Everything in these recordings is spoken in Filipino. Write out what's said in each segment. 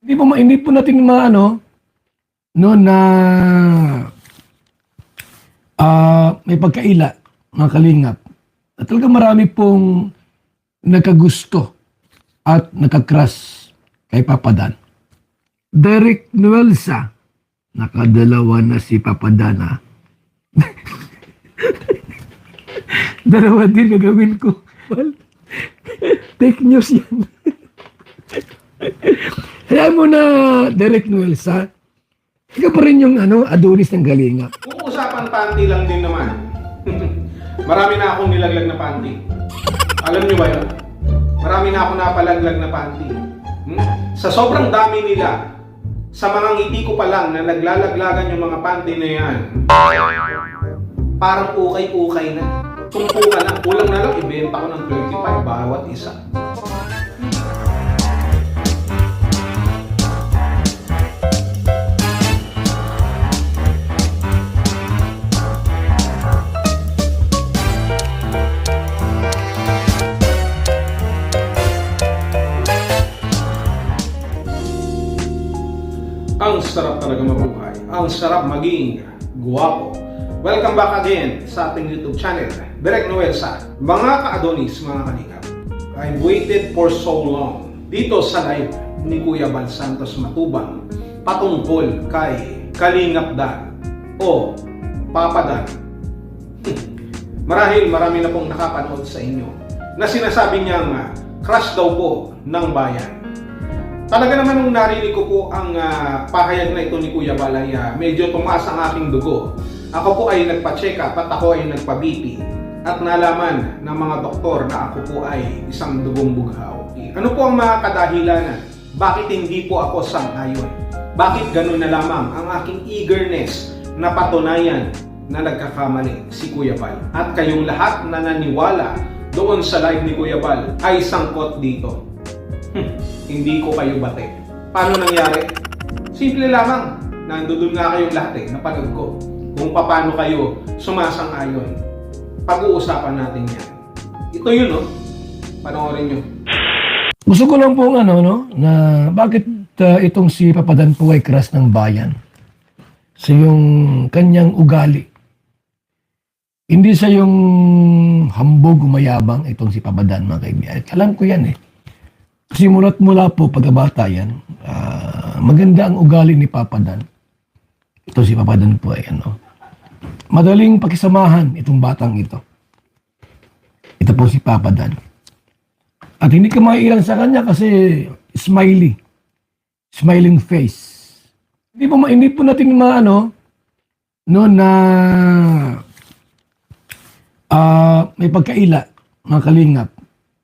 Hindi po, hindi po natin maano, no, na ah may pagkaila, mga kalingap. At talaga marami pong nakagusto at nakakras kay Papadan. Derek Nuelsa, nakadalawa na si Papadana. Dalawa din gagawin ko. Well, take news yan. Kaya mo na, Derek Nuelsa, ikaw pa rin yung ano, Adonis ng Galinga. Kung usapan panty lang din naman. Marami na akong nilaglag na panty. Alam niyo ba yun? Marami na akong napalaglag na panty. Hmm? Sa sobrang dami nila, sa mga ngiti ko pa lang na naglalaglagan yung mga panty na yan, parang ukay-ukay na. Tumpo ka na. Kulang na lang, ibenta ko ng 25 bawat isa. Ang sarap talaga mabuhay. Ang sarap maging guwapo. Welcome back again sa ating YouTube channel, Direk Noel sa mga ka-Adonis, mga kalingap. I've waited for so long dito sa live ni Kuya Bal Santos Matubang patungkol kay Kalingap Dan o Papa Dan. Marahil marami na pong nakapanood sa inyo na sinasabi niyang ah, crush daw po ng bayan. Talaga naman nung narinig ko po ang ah, pahayag na ito ni Kuya Balay, ah, medyo tumaas ang aking dugo. Ako po ay nagpa-check up at ako ay nagpa-BP at nalaman ng mga doktor na ako po ay isang dugong bughaw. Ano po ang mga kadahilanan? Bakit hindi po ako sang-ayon? Bakit ganun na lamang ang aking eagerness na patunayan na nagkakamali si Kuya Bal? At kayong lahat na naniwala doon sa live ni Kuya Bal ay sangkot dito. Hmm, hindi ko kayo bate. Paano nangyari? Simple lamang. Nandoon nga kayong lahat eh, napanood ko. Kung paano kayo sumasang-ayon. Pag-uusapan natin yan. Ito yun, no? Panoorin nyo. Gusto ko lang pong ano, no, na bakit uh, itong si Papadan po ay crush ng bayan. Sa yung kanyang ugali. Hindi sa yung hambog umayabang itong si Papadan, mga kaibigan. Alam ko yan eh. Simulat mula po pagkabata yan, ah, maganda ang ugali ni Papadan. Ito si Papadan po ay ano. Madaling pakisamahan itong batang ito. Ito po si Papadan. At hindi ka maiilang sa kanya kasi smiley. Smiling face. Hindi po, hindi po natin maano, no, na ah may pagkaila, mga kalingap.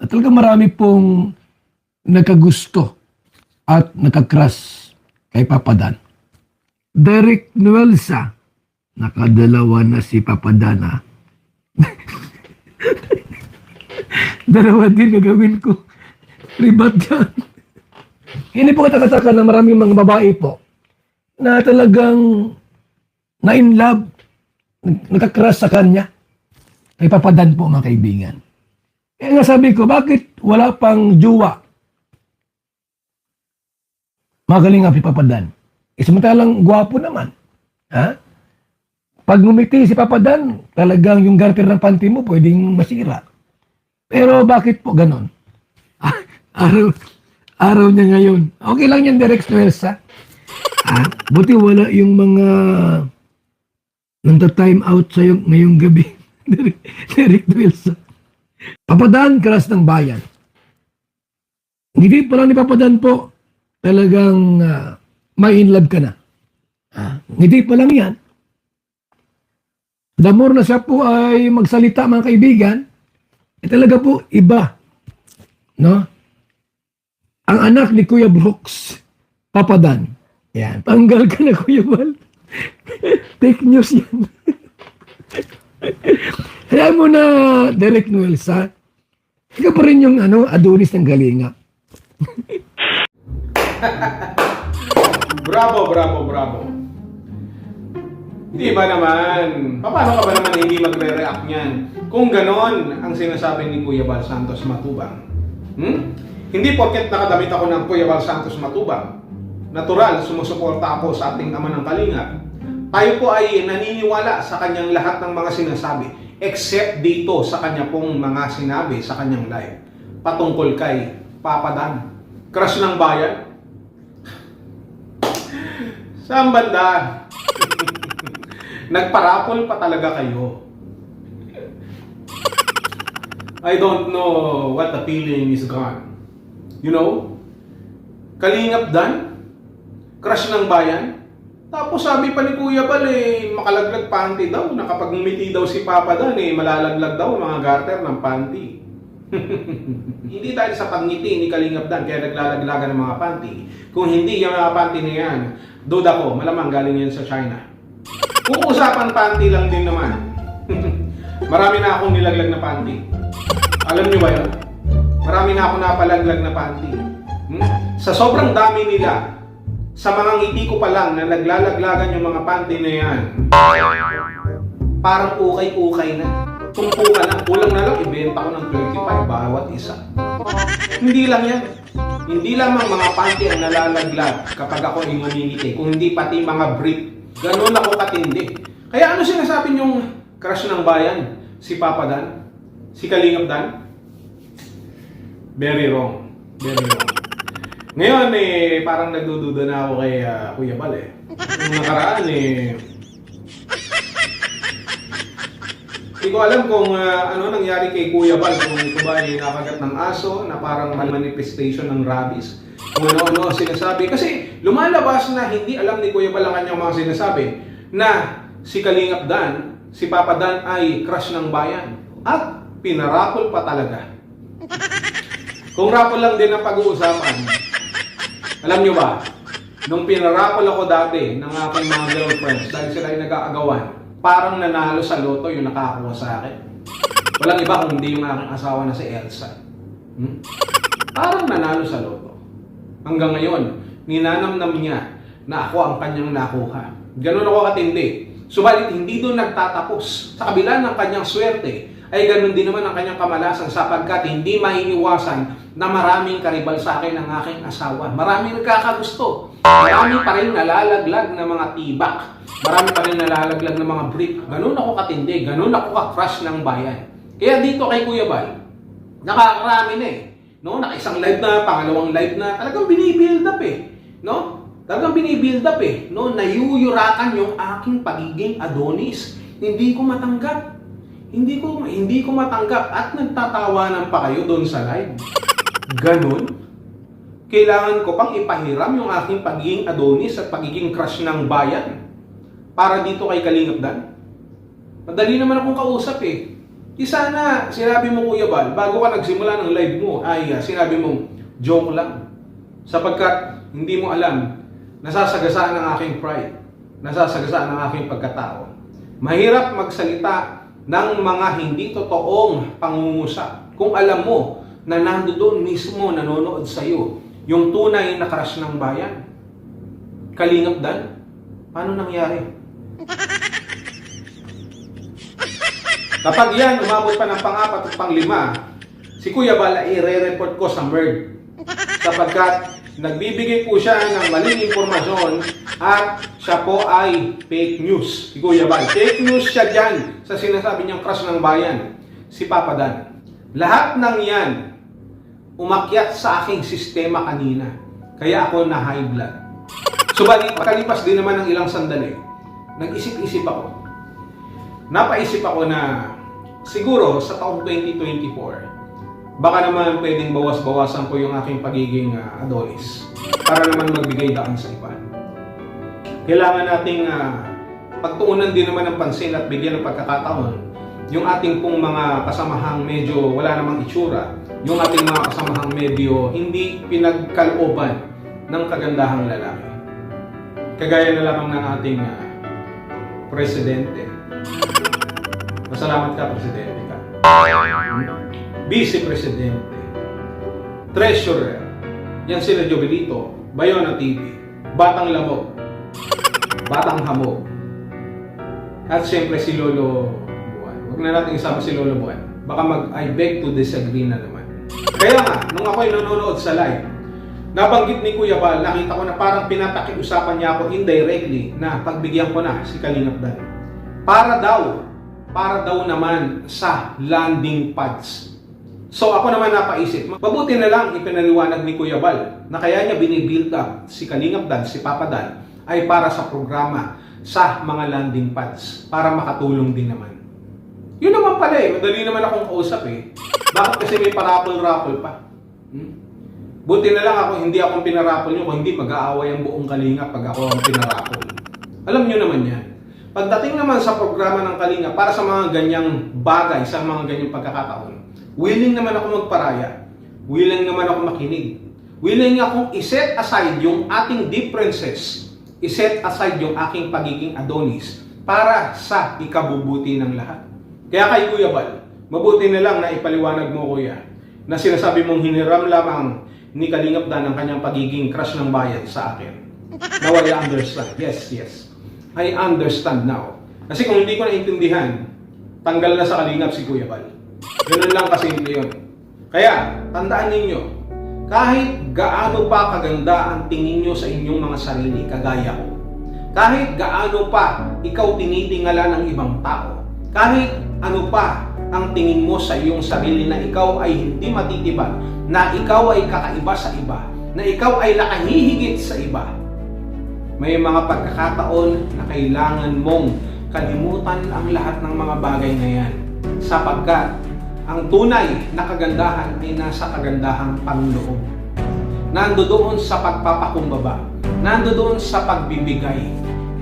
At talaga marami pong nakagusto at nakakras kay Papadan. Derek Nuelsa, nakadalawa na si Papadana. Dalawa din gagawin ko. Ribat yan. Hindi po katakataka na maraming mga babae po na talagang na in love, nag- nakakrush sa kanya. Kay papadan po mga kaibigan. Kaya nga sabi ko, bakit wala pang jowa? Magaling nga si papadan. Eh, samantalang gwapo naman. Ha? Pag ngumiti si papadan, talagang yung garter ng panty mo pwedeng masira. Pero bakit po ganon? Ah, araw, araw niya ngayon. Okay lang yan, Derek Stuelsa. Ah, buti wala yung mga nanta-time out sa'yo ngayong gabi. Derek, Derek Stuelsa. Papadaan, karas ng bayan. Hindi pa lang ni Papadaan po, talagang ah, may in love ka na. Ah, hindi pa lang yan. The more na siya po ay magsalita mga kaibigan, eh, talaga po iba. No? Ang anak ni Kuya Brooks, Papadan. Yan. Tanggal ka na, Kuya Bal. Fake news yan. Kaya mo na, Derek Nuelsa, ikaw pa rin yung ano, Adonis ng Galinga. Bravo, bravo, bravo. Hindi ba naman? Paano ka ba naman hindi magre-react niyan? Kung ganon ang sinasabi ni Kuya Bal Santos Matubang. Hmm? Hindi porket nakadamit ako ng Kuya Bal Santos Matubang, natural, sumusuporta ako sa ating ama ng kalinga. Tayo po ay naniniwala sa kanyang lahat ng mga sinasabi, except dito sa kanya pong mga sinabi sa kanyang live patungkol kay Papa Dan. Crush ng bayan. Saan banda? Nagparapol pa talaga kayo. I don't know what the feeling is gone. You know? Kalingap Dan? Crush ng bayan? Tapos sabi pa ni Kuya Bal eh, makalaglag panty daw. Na kapag ngumiti daw si Papa Dan eh, malalaglag daw mga garter ng panty. hindi dahil sa pangiti ni Kalingap Dan kaya naglalaglagan ng mga panty. Kung hindi yung mga panty na yan, duda ko, malamang galing yan sa China. Kung panty lang din naman, marami na akong nilaglag na panty. Alam niyo ba yun? Marami na ako napalaglag na panty. Hmm? Sa sobrang dami nila, sa mga ngiti ko pa lang na naglalaglagan yung mga panty na yan, parang ukay-ukay na. Tumpo ka na. Kulang na lang, ibenta ko ng 25 bawat isa. Hindi lang yan. Hindi lamang mga panty ang nalalaglag kapag ako ay ngumingiti, kung hindi pati mga brief. Ganun ako katindi. Kaya ano sinasabi niyong crush ng bayan? Si Papa Dan? Si Kalingap Dan? Very wrong. Very wrong. Ngayon eh, parang nagdududa na ako kay ah, Kuya Bal eh. Nung nakaraan eh, Hindi ko alam kung ah, ano nangyari kay Kuya Bal, kung ito ba ay nakagat ng aso na parang manifestation ng rabies. Kung ano-ano sinasabi. Kasi lumalabas na hindi alam ni Kuya Bal ang kanyang mga sinasabi na si Kalingap Dan, si Papa Dan ay crush ng bayan. At pinarapol pa talaga. Kung rapol lang din ang pag-uusapan, alam nyo ba, nung pinarapol ako dati ng aking mga girlfriends dahil sila ay nag-aagawan, parang nanalo sa loto yung nakakuha sa akin. Walang iba kung hindi yung aking asawa na si Elsa. Hmm? Parang nanalo sa loto. Hanggang ngayon, ninanamnam niya na ako ang kanyang nakuha. Ganun ako katindi. Subalit hindi doon nagtatapos. Sa kabila ng kanyang swerte, ay ganun din naman ang kanyang kamalasan sapagkat hindi maiiwasan na maraming karibal sa akin ng aking asawa. Maraming nagkakagusto. Marami pa rin nalalaglag ng mga tibak. Marami pa rin nalalaglag ng mga brick. Ganun ako katindi. Ganun ako ka-crush ng bayan. Kaya dito kay Kuya Bal, nakakarami na eh. No, naka-isang live na, pangalawang live na, talagang binibuild up eh. No? Talagang binibuild up eh. No, nayuyurakan yung aking pagiging Adonis. Hindi ko matanggap. Hindi ko hindi ko matanggap at nagtatawanan pa kayo doon sa live. Ganun. Kailangan ko pang ipahiram yung aking pagiging Adonis at pagiging crush ng bayan para dito kay Kalingap Dan. Madali naman akong kausap eh. Di sana, sinabi mo Kuya Bal, bago ka nagsimula ng live mo, ay ah, sinabi mo, joke lang. Sapagkat hindi mo alam, nasasagasaan ang aking pride. Nasasagasaan ang aking pagkatao. Mahirap magsalita ng mga hindi totoong pangungusap. Kung alam mo na nando doon mismo nanonood sa iyo, yung tunay na crush ng bayan. Kalingap Dan, paano nangyari? Kapag yan, umabot pa ng pang-apat at pang-lima, si Kuya Bala i-re-report ko sa MERD. Sapagkat nagbibigay po siya ng maling impormasyon at siya po ay fake news. Si Kuya Bal. Fake news siya dyan sa sinasabi niyang crush ng bayan. Si Papa Dan. Lahat ng yan umakyat sa aking sistema kanina. Kaya ako na high blood. Subalit, makalipas din naman ng ilang sandali, nag-isip-isip ako. Napaisip ako na siguro sa taong 2024, baka naman pwedeng bawas-bawasan ko yung aking pagiging uh, Adonis para naman magbigay daan sa iba. Kailangan nating uh, pagtuunan din naman ng pansin at bigyan ng pagkakataon yung ating pong mga kasamahang medyo wala namang itsura, yung ating mga kasamahang medyo hindi pinagkalooban ng kagandahang lalaki. Kagaya na lamang ng ating uh, presidente. Masalamat ka, presidente ka. Vice Presidente, Treasurer, yan sila Jovelito, Bayona TV, Batang Lamog, Batang Hamog, at siyempre si Lolo Buwan. Huwag na natin isama si Lolo Buwan. Baka mag, I beg to disagree na naman. Kaya nga, nung ako'y nanonood sa live, nabanggit ni Kuya Bal, nakita ko na parang pinapakiusapan niya ako indirectly na pagbigyan ko na si Kalingap Dan. Para daw, para daw naman sa landing pads. So ako naman napaisip, mabuti na lang ipinaliwanag ni Kuya Bal na kaya niya binibuild up si Kalingap Dan, si Papa Dan, ay para sa programa sa mga landing pads para makatulong din naman. Yun naman pala eh, madali naman akong kausap eh. Bakit kasi may parapol-rapol pa? Hmm? Buti na lang ako, hindi akong pinarapol nyo, kung hindi mag-aaway ang buong Kalinga pag ako ang pinarapol. Alam nyo naman yan. Pagdating naman sa programa ng Kalinga, para sa mga ganyang bagay, sa mga ganyang pagkakataon, willing naman ako magparaya. Willing naman ako makinig. Willing akong iset aside yung ating differences. Iset aside yung aking pagiging Adonis para sa ikabubuti ng lahat. Kaya kay Kuya Bal, mabuti na lang na ipaliwanag mo Kuya, na sinasabi mong hiniram lamang ni Kalingap Dan ang kanyang pagiging crush ng bayan sa akin. Now I understand. Yes, yes. I understand now. Kasi kung hindi ko naintindihan, tanggal na sa Kalingap si Kuya Bal. Ganun lang kasimple yun. Kaya, tandaan ninyo, kahit gaano pa kaganda ang tingin nyo sa inyong mga sarili, kagaya ko, kahit gaano pa ikaw tinitingala ng ibang tao, kahit ano pa ang tingin mo sa iyong sarili na ikaw ay hindi matitibag, na ikaw ay kakaiba sa iba, na ikaw ay nakahihigit sa iba, may mga pagkakataon na kailangan mong kalimutan ang lahat ng mga bagay na yan sapagkat ang tunay na kagandahan ay nasa kagandahang panloob. Nando doon sa pagpapakumbaba, nando doon sa pagbibigay,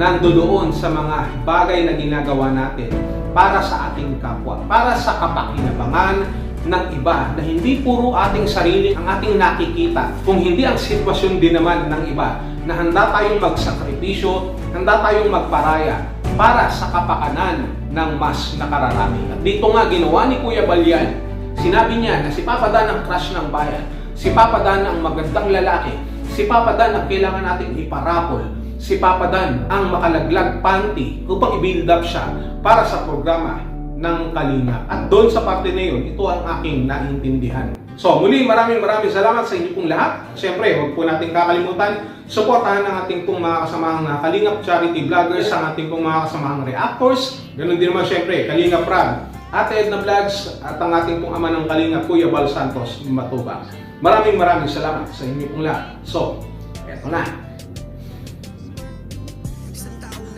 nando doon sa mga bagay na ginagawa natin para sa ating kapwa, para sa kapakinabangan ng iba na hindi puro ating sarili ang ating nakikita, kung hindi ang sitwasyon din naman ng iba na handa tayong magsakripisyo, handa tayong magparaya para sa kapakanan ng mas nakararami. At dito nga ginawa ni Kuya Balyan, sinabi niya na si Papa Dan ang crush ng bayan, si Papa Dan ang magandang lalaki, si Papa Dan ang kailangan natin iparapol, si Papa Dan ang makalaglag panty upang i-build up siya para sa programa ng Kalinga. At doon sa parte na yun, ito ang aking naintindihan. So, muli maraming maraming salamat sa inyo pong lahat. Siyempre, huwag po natin kakalimutan, supportahan ang ating pong mga kasamahang na Kalingap Charity Vloggers, ang ating pong mga kasamahang reactors. Ganun din naman siyempre, Kalingap Rag, Ate Edna Vlogs, at ang ating pong ama ng Kalingap, Kuya Bal Santos Matubang. Maraming maraming salamat sa inyo pong lahat. So, eto na.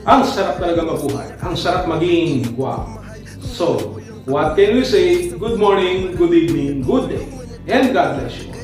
Ang sarap talaga mabuhay. Ang sarap maging guwapo. So, what can we say? Good morning, good evening, good day, And God bless you.